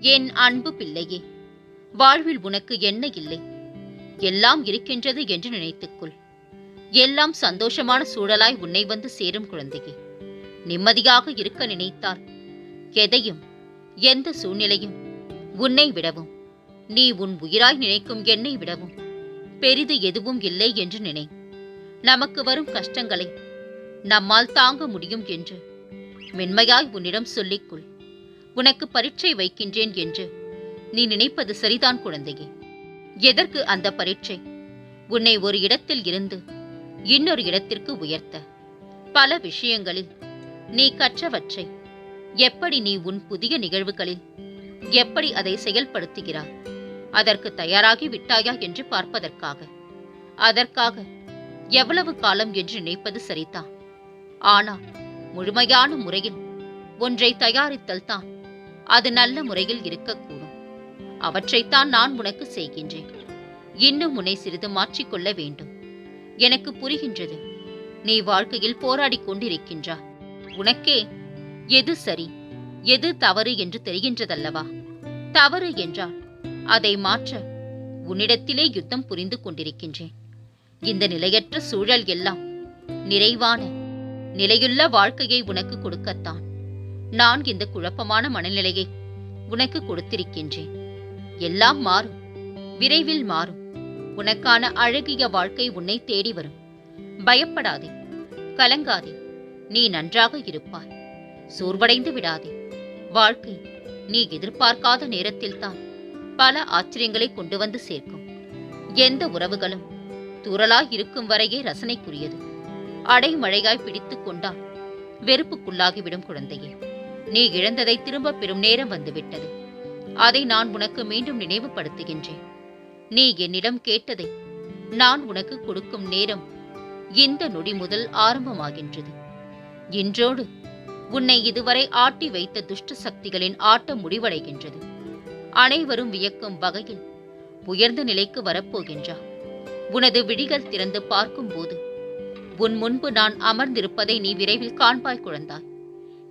என் அன்பு பிள்ளையே வாழ்வில் உனக்கு என்ன இல்லை? எல்லாம் இருக்கின்றது என்று நினைத்துக்கொள். எல்லாம் சந்தோஷமான சூழலாய் உன்னை வந்து சேரும் குழந்தையே. நிம்மதியாக இருக்க நினைத்தால் எதையும் எந்த சூழ்நிலையும் உன்னை விடவும் நீ உன் உயிராய் நினைக்கும் என்னை விடவும் பெரிது எதுவும் இல்லை என்று நினை. நமக்கு வரும் கஷ்டங்களை நம்மால் தாங்க முடியும் என்று மென்மையாய் உன்னிடம் சொல்லிக்கொள். உனக்கு பரீட்சை வைக்கின்றேன் என்று. நீ நினைப்பது சரிதான் குழந்தையே. எதற்கு அந்த பரீட்சை? உன்னை ஒரு இடத்தில் இருந்து இன்னொரு இடத்திற்கு உயர்த்த. பல விஷயங்களில் நீ கற்றவற்றை எப்படி நீ உன் புதிய நிகழ்வுகளில் எப்படி அதை செயல்படுத்துகிறாய்? அதற்கு தயாராகி விட்டாயா என்று பார்ப்பதற்காக. அதற்காக எவ்வளவு காலம் என்று நினைப்பது சரிதான். ஆனால் முழுமையான முறையில் ஒன்றை தயாரித்தல் தான் அது நல்ல முறையில் இருக்கக்கூடும். அவற்றைத்தான் நான் உனக்கு செய்கின்றேன். இன்னும் உன்னை சிறிது மாற்றிக்கொள்ள வேண்டும். எனக்கு புரிகின்றது. நீ வாழ்க்கையில் போராடிக் கொண்டிருக்கின்றாய். உனக்கே எது சரி எது தவறு என்று தெரிகின்றதல்லவா? தவறு என்றால் அதை மாற்ற உன்னிடத்திலே யுத்தம் புரிந்து கொண்டிருக்கின்றேன். இந்த நிலையற்ற சூழல் எல்லாம் நிறைவான நிலையுள்ள வாழ்க்கையை உனக்கு கொடுக்கத்தான். நான் இந்த குழப்பமான மனநிலையை உனக்கு கொடுத்திருக்கின்றேன். எல்லாம் மாறும். விரைவில் மாறும். உனக்கான அழகிய வாழ்க்கை உன்னை தேடி வரும். பயப்படாதே. கலங்காதே. நீ நன்றாக இருப்பாய். சோர்வடைந்து விடாதே. வாழ்க்கை நீ எதிர்பார்க்காத நேரத்தில்தான் பல ஆச்சரியங்களை கொண்டு வந்து சேர்க்கும். எந்த உறவுகளும் தூரலாய் இருக்கும் வரையே ரசனைக்குரியது. அடைமழையாய் பிடித்துக் கொண்டால் வெறுப்புக்குள்ளாகிவிடும் குழந்தையே. நீ இழந்ததை திரும்பப் பெறும் நேரம் வந்துவிட்டது. அதை நான் உனக்கு மீண்டும் நினைவுபடுத்துகின்றேன். நீ என்னிடம் கேட்டதை நான் உனக்கு கொடுக்கும் நேரம் இந்த நொடி முதல் ஆரம்பமாகின்றது. இன்றோடு உன்னை இதுவரை ஆட்டி வைத்த துஷ்ட சக்திகளின் ஆட்டம் முடிவடைகின்றது. அனைவரும் வியக்கும் வகையில் உயர்ந்த நிலைக்கு வரப்போகின்றார் உனது விழிகள் திறந்து பார்க்கும்போது உன் முன்பு நான் அமர்ந்திருப்பதை நீ விரைவில் காண்பாய் குழந்தாய்.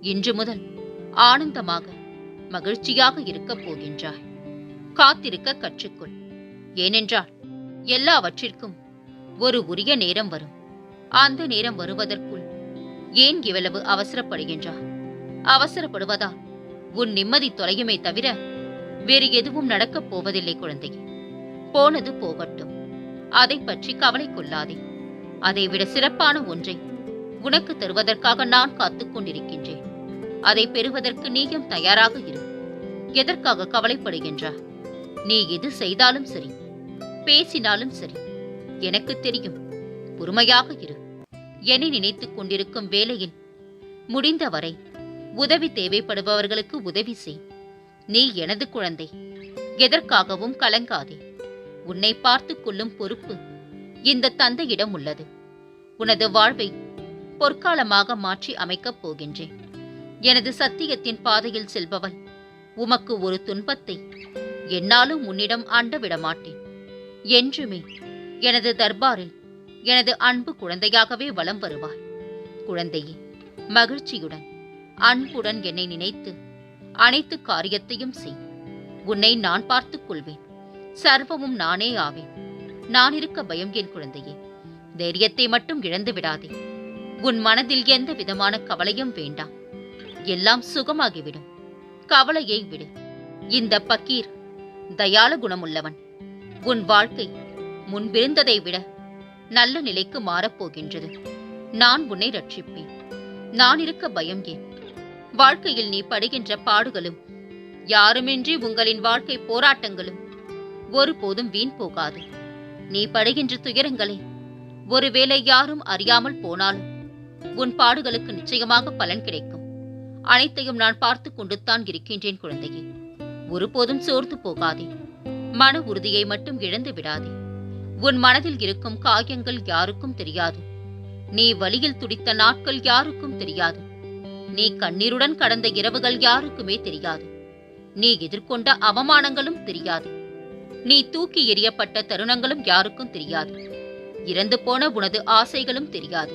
இன்று முதல் ஆனந்தமாக மகிழ்ச்சியாக இருக்கப் போகின்றாய். காத்திருக்க கற்றுக்கொள். ஏனென்றால் எல்லாவற்றிற்கும் ஒரு உரிய நேரம் வரும். அந்த நேரம் வருவதற்குள் ஏன் இவ்வளவு அவசரப்படுகின்றாய்? அவசரப்படுவதால் உன் நிம்மதி தொலையுமே தவிர வேறு எதுவும் நடக்கப் போவதில்லை குழந்தையே. போனது போகட்டும். அதை பற்றி கவலை கொள்ளாதே. அதைவிட சிறப்பான ஒன்றை உனக்கு தருவதற்காக நான் காத்துக் கொண்டிருக்கின்றேன். அதை பெறுவதற்கு நீயும் தயாராக இரு. எதற்காக கவலைப்படுகின்றாய்? நீ எது செய்தாலும் சரி பேசினாலும் சரி எனக்கு தெரியும். பொறுமையாக இரு. என்னை நினைத்துக் கொண்டிருக்கும் வேலையில் முடிந்தவரை உதவி தேவைப்படுபவர்களுக்கு உதவி செய். நீ எனது குழந்தை எதற்காகவும் கலங்காதே. உன்னை பார்த்து கொள்ளும் பொறுப்பு இந்த தந்தையிடம் உள்ளது. உனது வாழ்வை பொற்காலமாக மாற்றி அமைக்கப் போகின்றேன். எனது சத்தியத்தின் பாதையில் செல்பவள் உமக்கு ஒரு துன்பத்தை என்னாலும் உன்னிடம் அண்டவிட விடமாட்டேன் என்றுமே எனது தர்பாரில் எனது அன்பு குழந்தையாகவே வலம் வருவாய் குழந்தையே மகிழ்ச்சியுடன் அன்புடன் என்னை நினைத்து அனைத்து காரியத்தையும் செய். உன்னை நான் பார்த்துக் கொள்வேன். சர்வமும் நானே ஆவேன். நான் இருக்க பயம் என் குழந்தையே. தைரியத்தை மட்டும் இழந்து விடாதே உன் மனதில் எந்த விதமான கவலையும் வேண்டாம். எல்லாம் சுகமாகிவிடும். கவலையை விடு. இந்த பக்கீர் தயால குணமுள்ளவன். உன் வாழ்க்கை முன்பிருந்ததை விட நல்ல நிலைக்கு மாறப்போகின்றது நான் உன்னை ரட்சிப்பேன். நான் இருக்க பயம் ஏன்? வாழ்க்கையில் நீ படுகின்ற பாடுகளும் யாருமின்றி உங்களின் வாழ்க்கை போராட்டங்களும் ஒருபோதும் வீண் போகாது. நீ படுகின்ற துயரங்களை ஒருவேளை யாரும் அறியாமல் போனாலும் உன் பாடுகளுக்கு நிச்சயமாக பலன் கிடைக்கும். அனைத்தையும் நான் பார்த்து கொண்டுத்தான் இருக்கின்றேன் குழந்தையே. ஒருபோதும் சோர்ந்து போகாதே. மன உறுதியை மட்டும் இழந்து விடாதே. உன் மனதில் இருக்கும் காயங்கள் யாருக்கும் தெரியாது. நீ வழியில் துடித்த நாட்கள் யாருக்கும் தெரியாது. நீ கண்ணீருடன் கடந்த இரவுகள் யாருக்குமே தெரியாது. நீ எதிர்கொண்ட அவமானங்களும் தெரியாது. நீ தூக்கி எறியப்பட்ட தருணங்களும் யாருக்கும் தெரியாது. இறந்து போன உனது ஆசைகளும் தெரியாது.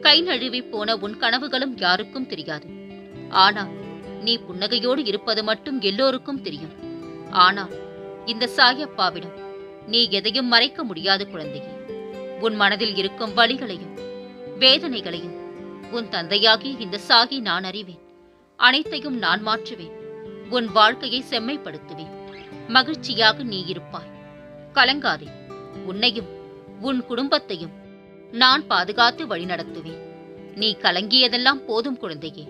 கை நழுவி போன உன் கனவுகளும் யாருக்கும் தெரியாது. ஆனால் நீ புன்னகையோடு இருப்பது மட்டும் எல்லோருக்கும் தெரியும். ஆனால் இந்த சாயப்பாவிடம் நீ எதையும் மறைக்க முடியாது குழந்தையே. உன் மனதில் இருக்கும் வலிகளையும் வேதனைகளையும் உன் தந்தையாகி இந்த சாகி நான் அறிவேன். அனைத்தையும் நான் மாற்றுவேன். உன் வாழ்க்கையை செம்மைப்படுத்துவேன். மகிழ்ச்சியாக நீ இருப்பாய். கலங்காதே. உன்னையும் உன் குடும்பத்தையும் நான் பாதுகாத்து வழிநடத்துவேன். நீ கலங்கியதெல்லாம் போதும் குழந்தையே.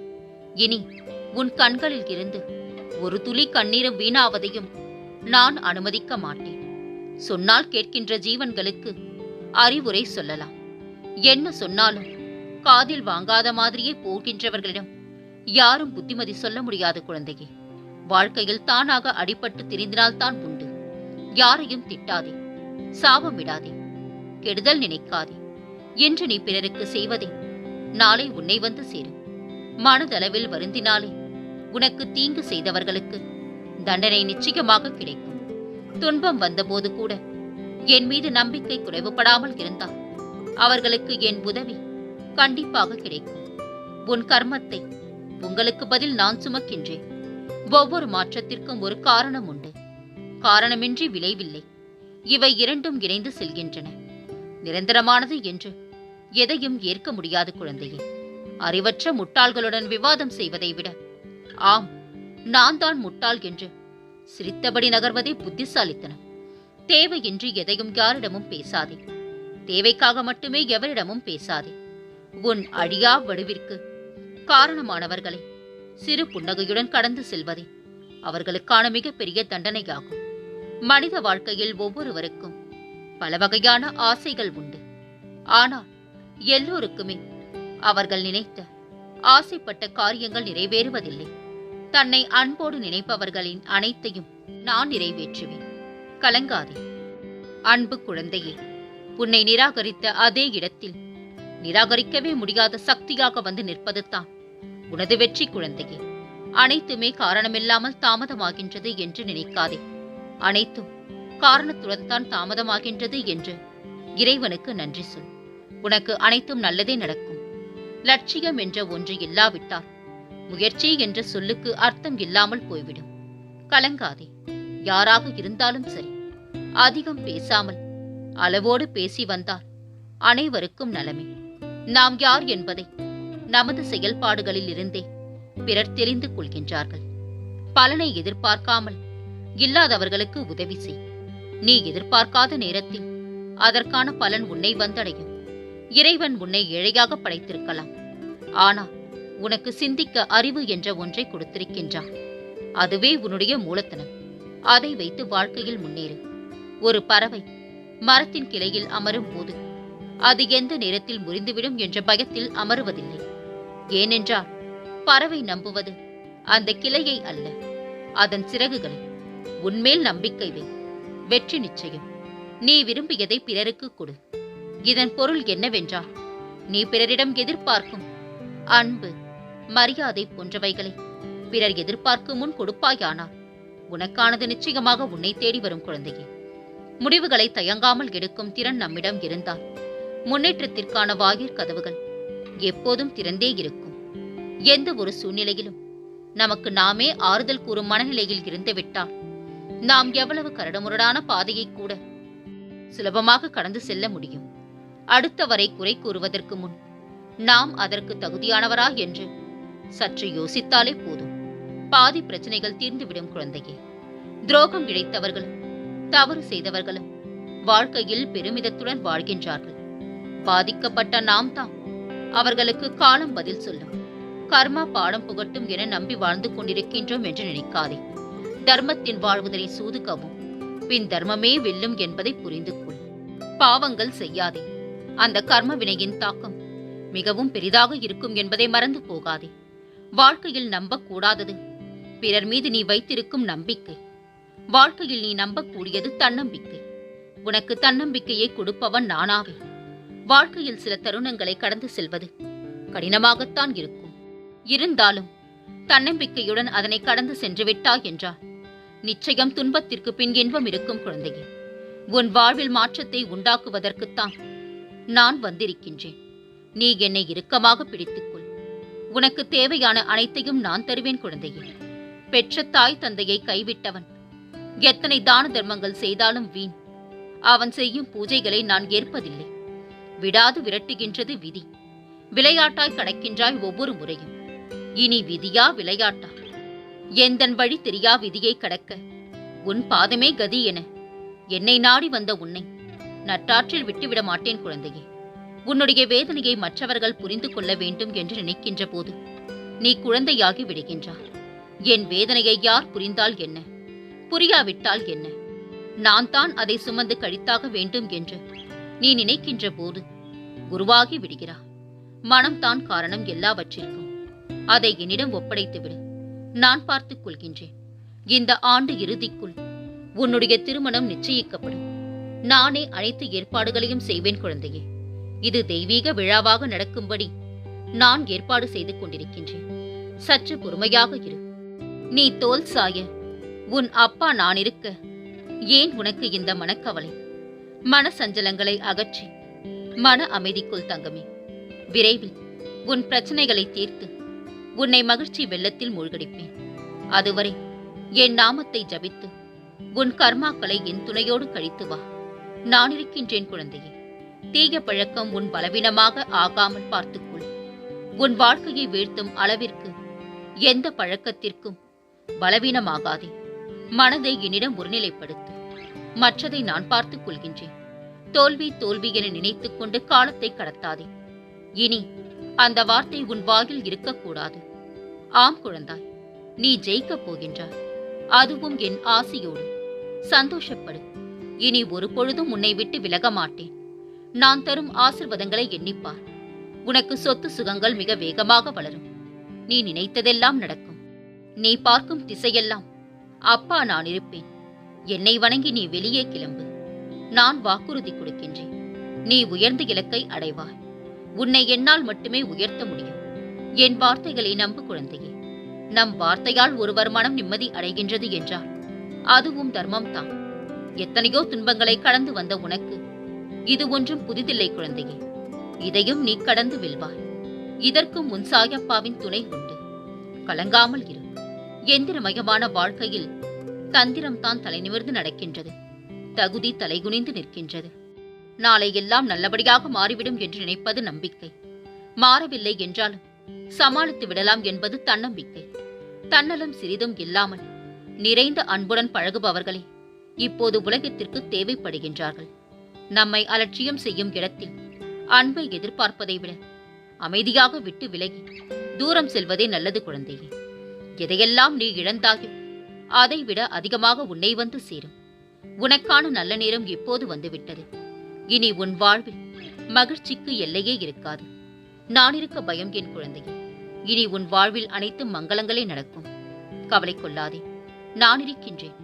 இனி உன் கண்களில் இருந்து ஒரு துளி கண்ணீரும் வீணாவதையும் நான் அனுமதிக்க மாட்டேன். சொன்னால் கேட்கின்ற ஜீவன்களுக்கு அறிவுரை சொல்லலாம். என்ன சொன்னாலும் காதில் வாங்காத மாதிரியே போகின்றவர்களிடம் யாரும் புத்திமதி சொல்ல முடியாது குழந்தையே. வாழ்க்கையில் தானாக அடிபட்டு திரிந்தினால்தான் உண்டு. யாரையும் திட்டாதே சாபம் விடாதே கெடுதல் நினைக்காதே. என்று நீ பிறருக்கு செய்வதே நாளை உன்னை வந்து சேரும். மனதளவில் வருந்தினாலே உனக்கு தீங்கு செய்தவர்களுக்கு தண்டனை நிச்சயமாக கிடைக்கும். துன்பம் வந்தபோது கூட என் மீது நம்பிக்கை குறைவுபடாமல் இருந்தால் அவர்களுக்கு என் உதவி கண்டிப்பாக கிடைக்கும். உன் கர்மத்தை உங்களுக்கு பதில் நான் சுமக்கின்றேன். ஒவ்வொரு மாற்றத்திற்கும் ஒரு காரணம் உண்டு. காரணமின்றி விளைவில்லை. இவை இரண்டும் இணைந்து செல்கின்றன. நிரந்தரமானது என்று எதையும் ஏற்க முடியாது குழந்தையே. அறிவற்ற முட்டாள்களுடன் விவாதம் செய்வதை விட. ஆம் நான் தான் முட்டாள் என்று சிரித்தபடி நகர்வதே புத்திசாலித்தனம். தேவையின்றி எதையும் யாரிடமும் பேசாதே. தேவைக்காக மட்டுமே எவரிடமும் பேசாதே. உன் அழியா வடுவிற்கு காரணமானவர்களை சிறு புன்னகையுடன் கடந்து செல்வதே அவர்களுக்கான மிகப்பெரிய தண்டனையாகும். மனித வாழ்க்கையில் ஒவ்வொருவருக்கும் பல வகையான ஆசைகள் உண்டு. ஆனால் எல்லோருக்குமே அவர்கள் நினைத்த ஆசைப்பட்ட காரியங்கள் நிறைவேறுவதில்லை. தன்னை அன்போடு நினைப்பவர்களின் அனைத்தையும் நான் நிறைவேற்றுவேன். கலங்காதே. அன்பு குழந்தையே உன்னை நிராகரித்த அதே இடத்தில் நிராகரிக்கவே முடியாத சக்தியாக வந்து நிற்பது தான் உனது வெற்றி குழந்தையே அனைத்துமே காரணமில்லாமல் தாமதமாகின்றது என்று நினைக்காதே. அனைத்தும் காரணத்துடன் தான் தாமதமாகின்றது என்று இறைவனுக்கு நன்றி சொல். உனக்கு அனைத்தும் நல்லதே நடக்கும். லட்சியம் என்ற ஒன்று இல்லாவிட்டால் முயற்சி என்ற சொல்லுக்கு அர்த்தம் இல்லாமல் போய்விடும். கலங்காதே. யாராக இருந்தாலும் சரி. அதிகம் பேசாமல் அளவோடு பேசி வந்தால் அனைவருக்கும் நலமே. நாம் யார் என்பதை நமது செயல்பாடுகளில் இருந்தே பிறர் தெரிந்து கொள்கின்றார்கள். பலனை எதிர்பார்க்காமல் இல்லாதவர்களுக்கு உதவி செய். நீ எதிர்பார்க்காத நேரத்தில் அதற்கான பலன் உன்னை வந்தடையும். இறைவன் உன்னை ஏழையாக படைத்திருக்கலாம். ஆனால் உனக்கு சிந்திக்க அறிவு என்ற ஒன்றை கொடுத்திருக்கின்றான். அதுவே உன்னுடைய மூலத்தனம். அதை வைத்து வாழ்க்கையில் முன்னேறு. ஒரு பறவை மரத்தின் கிளையில் அமரும் போது அது எந்த நேரத்தில் முறிந்துவிடும் என்ற பயத்தில் அமருவதில்லை. ஏனென்றால் பறவை நம்புவது அந்த கிளையை அல்ல அதன் சிறகுகளை. உன்மேல் நம்பிக்கை வை. வெற்றி நிச்சயம். நீ விரும்பியதை பிறருக்கு கொடு. இதன் பொருள் என்னவென்றால் நீ பிறரிடம் எதிர்பார்க்கும் அன்பு மரியாதை போன்றவைகளை. பிறர் எதிர்பார்க்கும் முன் கொடுப்பாயானால் உனக்கானது நிச்சயமாக உன்னை தேடி வரும் குழந்தையே. முடிவுகளை தயங்காமல் எடுக்கும் திறன் நம்மிடம் இருந்தால் முன்னேற்றத்திற்கான வாயிற் கதவுகள் எப்போதும் திறந்தே இருக்கும். எந்த ஒரு சூழ்நிலையிலும் நமக்கு நாமே ஆறுதல் கூறும் மனநிலையில் இருந்துவிட்டால் நாம் எவ்வளவு கரடுமுரடான பாதையை கூட சுலபமாக கடந்து செல்ல முடியும். அடுத்தவரை குறை கூறுவதற்கு முன் நாம் அதற்கு தகுதியானவரா என்று சற்று யோசித்தாலே போதும். பாதி பிரச்சனைகள் தீர்ந்துவிடும் குழந்தையே. துரோகம் இழைத்தவர்களும் தவறு செய்தவர்களும் வாழ்க்கையில் பெருமிதத்துடன் வாழ்கின்றார்கள். பாதிக்கப்பட்ட நாம் தான் அவர்களுக்கு காலம் பதில் சொல்லும். கர்மா பாடம் புகட்டும் என நம்பி வாழ்ந்து கொண்டிருக்கின்றோம் என்று நினைக்காதே. தர்மத்தின் வாழ்வதனை சூதுக்கவும் பின் தர்மமே வெல்லும் என்பதை புரிந்து கொள் பாவங்கள் செய்யாதே. அந்த கர்ம வினையின் தாக்கம் மிகவும் பெரிதாக இருக்கும் என்பதை மறந்து போகாதே. வாழ்க்கையில் நம்பக்கூடாதது. பிறர் மீது நீ வைத்திருக்கும் நம்பிக்கை. வாழ்க்கையில் நீ நம்பக்கூடியது தன்னம்பிக்கை. உனக்கு தன்னம்பிக்கையை கொடுப்பவன் நானாவே. வாழ்க்கையில் சில தருணங்களை கடந்து செல்வது கடினமாகத்தான் இருக்கும். இருந்தாலும் தன்னம்பிக்கையுடன் அதனை கடந்து சென்று விட்டாய் என்றால் நிச்சயம் துன்பத்திற்கு பின் இன்பம் இருக்கும் குழந்தையே. உன் வாழ்வில் மாற்றத்தை உண்டாக்குவதற்குத்தான் நான் வந்திருக்கின்றேன். நீ என்னை இறுக்கமாக பிடித்துக்கொள். உனக்கு தேவையான அனைத்தையும் நான் தருவேன் குழந்தையே. பெற்ற தாய் தந்தையை கைவிட்டவன். எத்தனை தான தர்மங்கள் செய்தாலும் வீண். அவன் செய்யும் பூஜைகளை நான் ஏற்பதில்லை. விடாது விரட்டுகின்றது விதி. விளையாட்டாய் கடக்கின்றாய் ஒவ்வொரு முறையும். இனி விதியா விளையாட்டா? எந்தன் வழி தெரியா விதியை கடக்க? உன் பாதமே கதி என. என்னை நாடி வந்த உன்னை. நட்டாற்றில் விட்டுவிட மாட்டேன் குழந்தையே. உன்னுடைய வேதனையை மற்றவர்கள் புரிந்து கொள்ள வேண்டும் என்று நினைக்கின்ற போது நீ குழந்தையாகி விடுகின்றார் என் வேதனையை யார் புரிந்தால் என்ன? புரியாவிட்டால் என்ன? நான் தான் அதை சுமந்து கழித்தாக வேண்டும் என்று நீ நினைக்கின்ற போது குருவாகி விடுகிறா மனம்தான் காரணம் எல்லாவற்றிற்கும். அதை என்னிடம் ஒப்படைத்துவிடு. நான் பார்த்துக் கொள்கின்றேன். இந்த ஆண்டு இறுதிக்குள் உன்னுடைய திருமணம் நிச்சயிக்கப்படும். நானே அனைத்து ஏற்பாடுகளையும் செய்வேன் குழந்தையே. இது தெய்வீக விழாவாக நடக்கும்படி நான் ஏற்பாடு செய்து கொண்டிருக்கின்றேன். சற்று பொறுமையாக இரு. நீ தோல் சாய. உன் அப்பா நான் இருக்க ஏன் உனக்கு இந்த மனக்கவலை? மன சஞ்சலங்களை அகற்றி மன அமைதிக்குள் தங்கமே. விரைவில் உன் பிரச்சனைகளை தீர்த்து உன்னை மகிழ்ச்சி வெள்ளத்தில் மூழ்கடிப்பேன். அதுவரை என் நாமத்தை ஜபித்து உன் கர்மாக்களை என் துணையோடு கழித்து வா. நான் இருக்கின்றேன் குழந்தையே. தீய பழக்கம் உன் பலவீனமாக ஆகாமல் பார்த்துக்கொள். உன் வாழ்க்கையை வீழ்த்தும் அளவிற்கு எந்த பழக்கத்திற்கும் பலவீனமாகாதே. மனதை என்னிடம் ஒருநிலைப்படுத்து. மற்றதை நான் பார்த்துக் கொள்கின்றேன். தோல்வி தோல்வி என நினைத்துக் கொண்டு காலத்தை கடத்தாதே. இனி அந்த வார்த்தை உன் வாயில் இருக்கக்கூடாது. ஆம் குழந்தாய் நீ ஜெயிக்கப் போகின்றாய். அதுவும் என் ஆசையோடு. சந்தோஷப்படு. இனி ஒரு பொழுதும் உன்னை விட்டு விலக மாட்டேன். நான் தரும் ஆசிர்வாதங்களை எண்ணிப்பார். உனக்கு சொத்து சுகங்கள் மிக வேகமாக வளரும். நீ நினைத்ததெல்லாம் நடக்கும். நீ பார்க்கும் திசையெல்லாம் அப்பா நான் இருப்பேன். என்னை வணங்கி நீ வெளியே கிளம்பு. நான் வாக்குறுதி கொடுக்கின்றேன். நீ உயர்ந்த இலக்கை அடைவாய். உன்னை என்னால் மட்டுமே உயர்த்த முடியும். என் வார்த்தைகளை நம்பு குழந்தையே. நம் வார்த்தையால் ஒருவர் மனம் நிம்மதி அடைகின்றது என்றால் அதுவும் தர்மம் தான் எத்தனையோ துன்பங்களை கடந்து வந்த உனக்கு. இது ஒன்றும் புதிதில்லை குழந்தையே. இதையும் நீ கடந்து வெல்வாய். இதற்கும் உன் சாயப்பாவின் துணை உண்டு. கலங்காமல் இரு. எந்திரமயமான வாழ்க்கையில் தந்திரம்தான் தலைநிமிர்ந்து நடக்கின்றது. தகுதி தலைகுனிந்து நிற்கின்றது. நாளை எல்லாம் நல்லபடியாக மாறிவிடும் என்று நினைப்பது நம்பிக்கை. மாறவில்லை என்றாலும் சமாளித்து விடலாம் என்பது தன்னம்பிக்கை. தன்னலம் சிறிதும் இல்லாமல் நிறைந்த அன்புடன் பழகுபவர்களே இப்போது உலகத்திற்கு தேவைப்படுகின்றார்கள். நம்மை அலட்சியம் செய்யும் இடத்தில் அன்பை எதிர்பார்ப்பதை விட அமைதியாக விட்டு விலகி தூரம் செல்வதே நல்லது குழந்தையே. எதையெல்லாம் நீ இழந்தாயோ அதைவிட அதிகமாக உன்னை வந்து சேரும். உனக்கான நல்ல நேரம் எப்போது வந்துவிட்டது. இனி உன் வாழ்வில் மகிழ்ச்சிக்கு எல்லையே இருக்காது. நான் இருக்க பயம் என் குழந்தையே. இனி உன் வாழ்வில் அனைத்து மங்களங்களே நடக்கும். கவலை கொள்ளாதே. நான் இருக்கின்றேன்.